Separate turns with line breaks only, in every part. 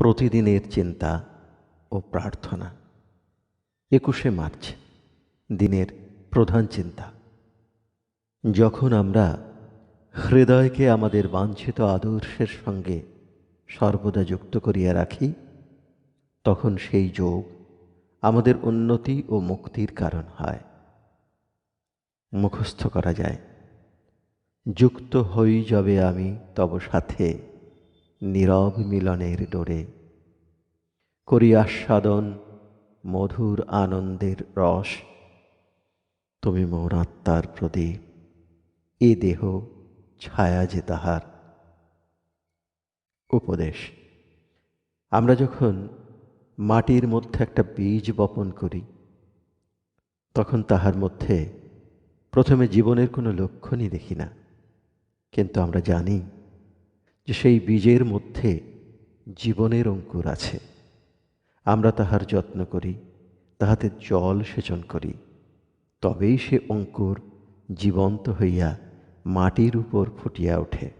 প্রতিদিনের চিন্তা ও প্রার্থনা। একুশে মার্চ, দিনের প্রধান চিন্তা। যখন আমরা হৃদয়কে আমাদের বাঞ্ছিত আদর্শের সঙ্গে সর্বদা যুক্ত করিয়া রাখি, তখন সেই যোগ আমাদের উন্নতি ও মুক্তির কারণ হয়। মুখস্থ করা যায়, যুক্ত হই যবে আমি তব সাথে। নীরব মিলনের ডোরে। করি আস্বাদন মধুর আনন্দের রস। তুমি মোর আত্মার প্রদীপ, এ দেহ ছায়া যে তাহার। উপদেশ, আমরা যখন মাটির মধ্যে একটা বীজ বপন করি, তখন তাহার মধ্যে প্রথমে জীবনের কোনো লক্ষণই দেখি না। কিন্তু আমরা জানি যে সেই বীজের মধ্যে জীবনের অঙ্কুর আছে। আমরা তাহার যত্ন করি, তাহাতে জল সেচন করি। তবেই সে অঙ্কুর জীবন্ত হইয়া মাটির উপর ফুটিয়া ওঠে।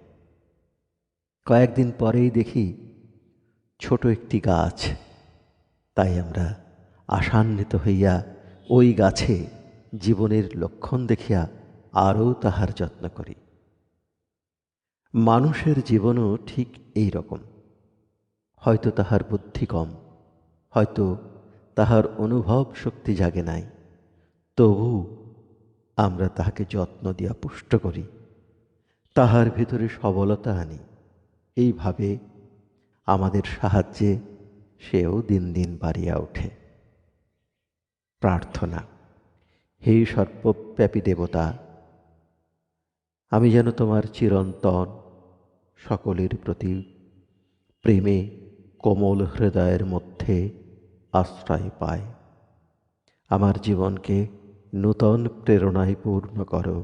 কয়েকদিন পরেই দেখি ছোট একটি গাছ। তাই আমরা আশান্বিত হইয়া ওই গাছে জীবনের লক্ষণ দেখিয়া আরও তাহার যত্ন করি। মানুষের জীবনও ঠিক এই রকম। হয়তো তাহার বুদ্ধি কম, হয়তো তাহার অনুভব শক্তি জাগে নাই। তবু আমরা তাহাকে যত্ন দিয়া পুষ্ট করি। তাহার ভিতরে সবলতা আনি। এইভাবে আমাদের সাহায্যে সেও দিন দিন বাড়িয়া ওঠে। প্রার্থনা, হে সর্বব্যাপী দেবতা, আমি যেন তোমার চিরন্তন সকলের প্রতি প্রেমে কোমল হৃদয়ের মধ্যে আশ্রয় পায়। আমার জীবনকে নূতন প্রেরণায় পূর্ণ করো,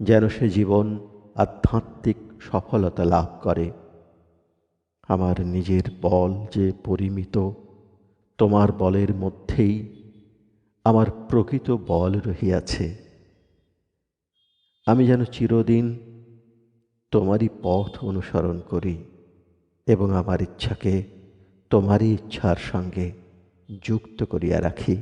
যেন সে জীবন আধ্যাত্মিক সফলতা লাভ করে। আমার নিজের বল যে পরিমিত, তোমার বলের মধ্যেই আমার প্রকৃত বল রহিয়াছে। আমি যেন চিরদিন তোমারই পথ অনুসরণ করি এবং আমার ইচ্ছাকে তোমারই ইচ্ছার সঙ্গে যুক্ত করিয়া রাখি।